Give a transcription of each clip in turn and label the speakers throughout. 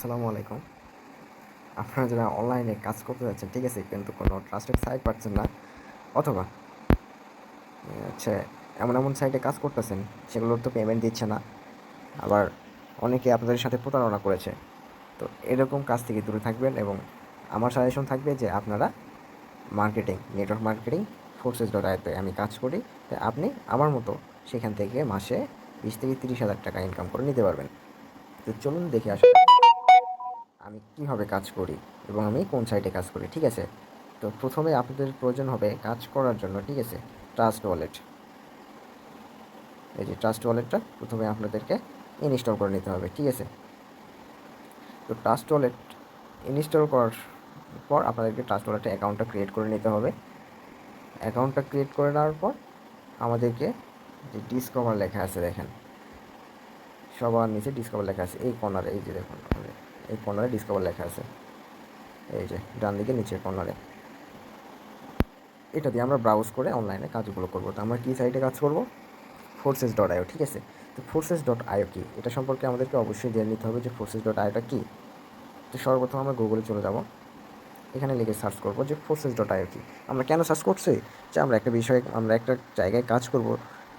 Speaker 1: আসসালামু আলাইকুম। আপনারা যারা অনলাইনে কাজ করতে যাচ্ছেন, ঠিক আছে, কিন্তু কোনো ট্রাস্টেড সাইট পাচ্ছেন না, অথবা, হচ্ছে, এমন এমন সাইটে কাজ করতেছেন, সেগুলোর তো পেমেন্ট দিচ্ছে না, আবার অনেকে আপনাদের সাথে প্রতারণা করেছে, তো এরকম কাজ থেকে দূরে থাকবেন এবং আমার সাজেশন থাকবে যে আপনারা marketing network marketing forces dot আমি কাজ করি, তো আপনি আমার মতো সেখান থেকে মাসে বিশ থেকে তিরিশ হাজার টাকা ইনকাম করে নিতে পারবেন। তো চলুন দেখে আসুন আমি কীভাবে কাজ করি এবং আমি কোন সাইটে কাজ করি, ঠিক আছে? তো প্রথমে আপনাদের প্রয়োজন হবে কাজ করার জন্য, ঠিক আছে? ট্রাস্ট ওয়ালেট এই যে ট্রাস্ট ওয়ালেটটা প্রথমে আপনাদেরকে ইনস্টল করে নিতে হবে, ঠিক আছে? তো ট্রাস্ট ওয়ালেট ইনস্টল করার পর আপনাদেরকে ট্রাস্ট ওয়ালেটে অ্যাকাউন্টটা ক্রিয়েট করে নিতে হবে। অ্যাকাউন্টটা ক্রিয়েট করে নেওয়ার পর আমাদেরকে যে ডিসকভার লেখা আছে, দেখেন। সবার নিচে ডিসকভার লেখা আছে, এই কর্নারে এই যে দেখুন এই কর্নারে ডিসকভার লেখা আছে। এই যে, ডান দিকে, নিচের কর্নারে। এটা দিয়ে আমরা ব্রাউজ করে অনলাইনে কাজগুলো করব। তো আমরা কী সাইটে কাজ করব? ফোর্সেস ডট আইও ঠিক আছে? তো ফোর্সেস ডট আইও কী? এটা সম্পর্কে আমাদেরকে অবশ্যই জেনে নিতে হবে যে ফোর্সেস ডট আইওটা কী? তো সর্বপ্রথম আমরা গুগলে চলে যাব। এখানে লিখে সার্চ করব যে ফোর্সেস ডট আইও কী? আমরা কেন সার্চ করছি? যে আমরা একটা বিষয়ে, আমরা একটা জায়গায় কাজ করব।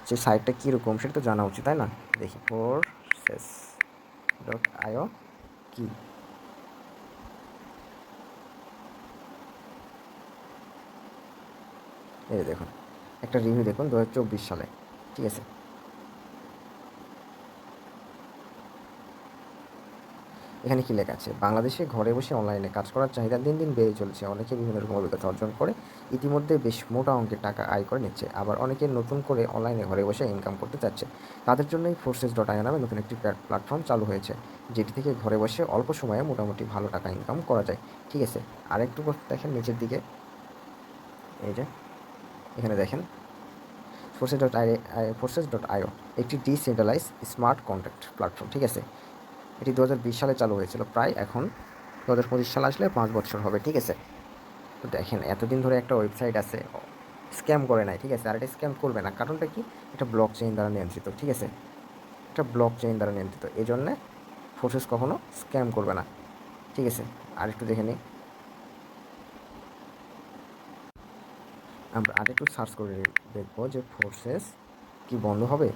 Speaker 1: যে সাইটটা কীরকম সেটা তো জানা উচিত, তাই না? দেখি ফোর্সেস ডট আইও কি? এই দেখুন একটা রিভিউ দেখুন দুহাজার চব্বিশ সালে ঠিক আছে? এখানে কি লেখা আছে? বাংলাদেশে ঘরে বসে অনলাইনে কাজ করার চাহিদা দিন দিন বেড়ে চলেছে। অনেকে বিভিন্ন রকম অভিজ্ঞতা অর্জন করে, ইতিমধ্যে বেশ মোটা অঙ্কের টাকা আয় করে নিচ্ছে। আবার অনেকে নতুন করে অনলাইনে ঘরে বসে ইনকাম করতে চাচ্ছে। তাদের জন্যই ফোর্সেস ডট আই নামে নতুন একটি প্ল্যাটফর্ম চালু হয়েছে, যেটি থেকে ঘরে বসে অল্প সময়ে মোটামুটি ভালো টাকা ইনকাম করা যায়। ঠিক আছে, আরেকটু দেখেন নিচের দিকে। এই যে, এখানে দেখেন। Forces dot I forces dot io একটি ডিসেন্ট্রালাইজ স্মার্ট কন্ট্যাক্ট প্ল্যাটফর্ম ঠিক আছে এটি দু হাজার বিশ সালে চালু হয়েছিল, প্রায় এখন দু হাজার পঁচিশ সাল আসলে পাঁচ বছর হবে, ঠিক আছে? তো দেখেন, এতদিন ধরে একটা ওয়েবসাইট আছে স্ক্যাম করে নাই, ঠিক আছে? আর এটা স্ক্যাম করবে না, কারণটা কি? এটা ব্লক চেইন দ্বারা নিয়ন্ত্রিত, ঠিক আছে? এটা ব্লক চেইন দ্বারা নিয়ন্ত্রিত এই জন্যে ফোর্সেস কখনো স্ক্যাম করবে না, ঠিক আছে? আর একটু দেখে নিই। আমরা আর একটু সার্চ করে দেখব যে ফোর্সেস কি বন্ধ হবে?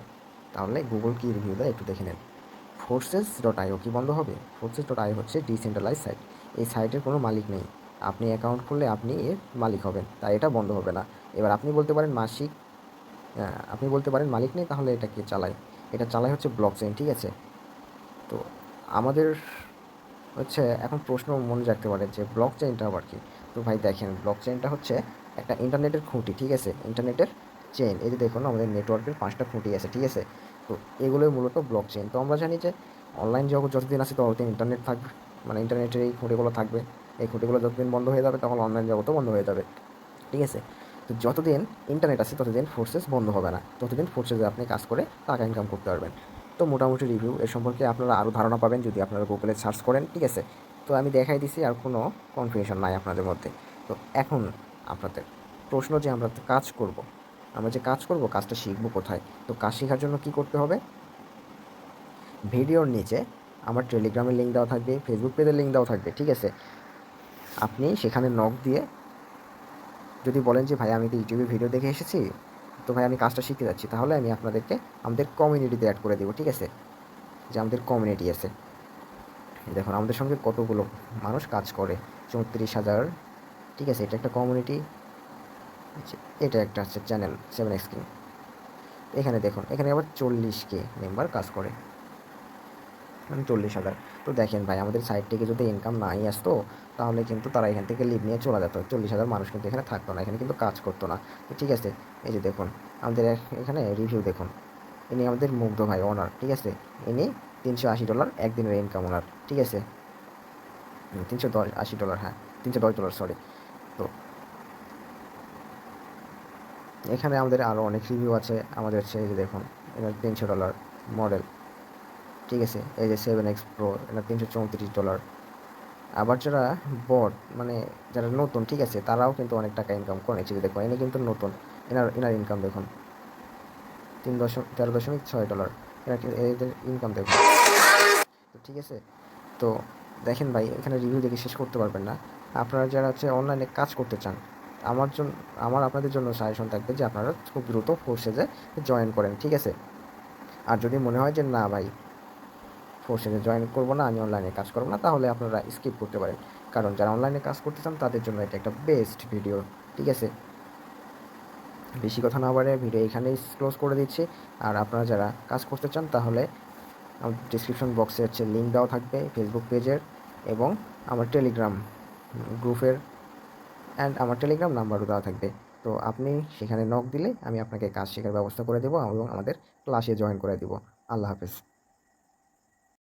Speaker 1: তাহলে গুগল কি রিভিউ দেয়, একটু দেখে নেন। ফোর্সেস ডট আইও কি বন্ধ হবে? ফোর্সেস ডট আইও হচ্ছে ডিসেন্ট্রালাইজ সাইট এই সাইটের কোনো মালিক নেই। আপনি অ্যাকাউন্ট খুললে আপনি এর মালিক হবেন তাই এটা বন্ধ হবে না। এবার আপনি বলতে পারেন মাসিক আহ, আপনি বলতে পারেন মালিক নেই তাহলে এটা কে চালায়? এটা চালায় হচ্ছে ব্লক চেইন ঠিক আছে? তো আমাদের হচ্ছে এখন প্রশ্ন মনে রাখতে পারে যে ব্লক চেইনটা আবার কি? তো ভাই দেখেন ব্লক চেইনটা হচ্ছে একটা ইন্টারনেটের খুঁটি ঠিক আছে? ইন্টারনেটের চেইন এই যে দেখুন আমাদের নেটওয়ার্কের পাঁচটা খুঁটি আছে ঠিক আছে? তো এগুলোই মূলত ব্লক চেইন তো আমরা জানি যে অনলাইন জগৎ যতদিন আছে ততদিন ইন্টারনেট থাকবে মানে ইন্টারনেটের এই খুঁটিগুলো থাকবে। এই খুঁটিগুলো যতদিন বন্ধ হয়ে যাবে তখন অনলাইন জগৎও বন্ধ হয়ে যাবে। ঠিক আছে? তো যতদিন ইন্টারনেট আছে ততদিন ফোর্সেস বন্ধ হবে না। ততদিন ফোর্সেসে আপনি কাজ করে টাকা ইনকাম করতে পারবেন। তো মোটামুটি রিভিউ এ সম্পর্কে আপনারা আরও ধারণা পাবেন যদি আপনারা গুগলে সার্চ করেন। ঠিক আছে? তো আমি দেখাই দিছি আর কোনো কনফিউশন নাই আপনাদের মধ্যে। তো এখন আপনাদের প্রশ্ন যে আমরা কাজ করব আমরা যে কাজ করব, কাজটা শিখব কোথায়? তো কাজ শেখার জন্য কি করতে হবে? ভিডিওর নিচে আমার টেলিগ্রামের লিঙ্ক দেওয়া থাকবে ফেসবুক পেজের লিঙ্ক দেওয়া থাকবে, ঠিক আছে? আপনি সেখানে নক দিয়ে যদি বলেন যে, ভাই, আমি তো ইউটিউবে ভিডিও দেখে এসেছি, তো ভাই, আমি কাজটা শিখতে যাচ্ছি। তাহলে আমি আপনাদেরকে আমাদের কমিউনিটিতে অ্যাড করে দেবো, ঠিক আছে? যে আমাদের কমিউনিটি আছে। দেখুন, আমাদের সঙ্গে কতগুলো মানুষ কাজ করে? চৌত্রিশ হাজার, ঠিক আছে? এটা একটা কমিউনিটি এটা একটা আছে চ্যানেল সেভেন এক্স এখানে দেখুন, এখানে আবার চল্লিশ কে মেম্বার কাজ করে। মানে চল্লিশ হাজার। তো দেখেন ভাই, আমাদের সাইড থেকে যদি ইনকাম নাই আসতো, তাহলে কিন্তু তারা এখান থেকে লিভ নিয়ে চলে যেত। চল্লিশ হাজার মানুষ কিন্তু এখানে থাকতো না, এখানে কিন্তু কাজ করতো না। তো ঠিক আছে, এই যে দেখুন, আমাদের এখানে রিভিউ দেখুন। ইনি আমাদের মুগ্ধ ভাই ওনার ঠিক আছে? ইনি তিনশো আশি ডলার একদিনের ইনকাম ওনার, ঠিক আছে? তিনশো দশ আশি ডলার হ্যাঁ তিনশো দশ ডলার সরি তো এখানে আমাদের আরও অনেক রিভিউ আছে। আমাদের হচ্ছে এই যে দেখুন, এটা তিনশো ডলার মডেল ঠিক আছে? এই যে সেভেন এক্স প্রো এটা তিনশো চৌত্রিশ ডলার আবার যারা বট মানে যারা নতুন, ঠিক আছে? তারাও কিন্তু অনেক টাকা ইনকাম করেছে যে দেখুন, এনে কিন্তু নতুন। এনার এনার ইনকাম দেখুন। তিন দশমিক তেরো দশমিক ছয় ডলার এনার কি- এদের ইনকাম দেখুন। তো ঠিক আছে? তো দেখেন ভাই, এখানে রিভিউ দেখে শেষ করতে পারবেন না। আপনারা যারা হচ্ছে অনলাইনে কাজ করতে চান আমার জন্য, আমার আপনাদের জন্য সাজেশন থাকবে যে আপনারা খুব দ্রুত ফোর্সেজে জয়েন করেন, ঠিক আছে? আর যদি মনে হয় যে না ভাই ফোর্সেজে জয়েন করব না, আমি অনলাইনে কাজ করব না, তাহলে আপনারা স্কিপ করতে পারেন। কারণ যারা অনলাইনে কাজ করতে চান তাদের জন্য এটা একটা বেস্ট ভিডিও ঠিক আছে? বেশি কথা না বাড়ে ভিডিও এখানেই ক্লোজ করে দিচ্ছি। আর আপনারা যারা কাজ করতে চান, তাহলে আমার ডিসক্রিপশন বক্সে হচ্ছে লিঙ্ক দেওয়া থাকবে ফেসবুক পেজের এবং আমার টেলিগ্রাম গ্রুপের অ্যান্ড আমার টেলিগ্রাম নাম্বারও দেওয়া থাকবে। তো আপনি সেখানে নক দিলে আমি আপনাকে কাজ শেখার ব্যবস্থা করে দেবো এবং আমাদের ক্লাসে জয়েন করে দেবো। আল্লাহ হাফেজ।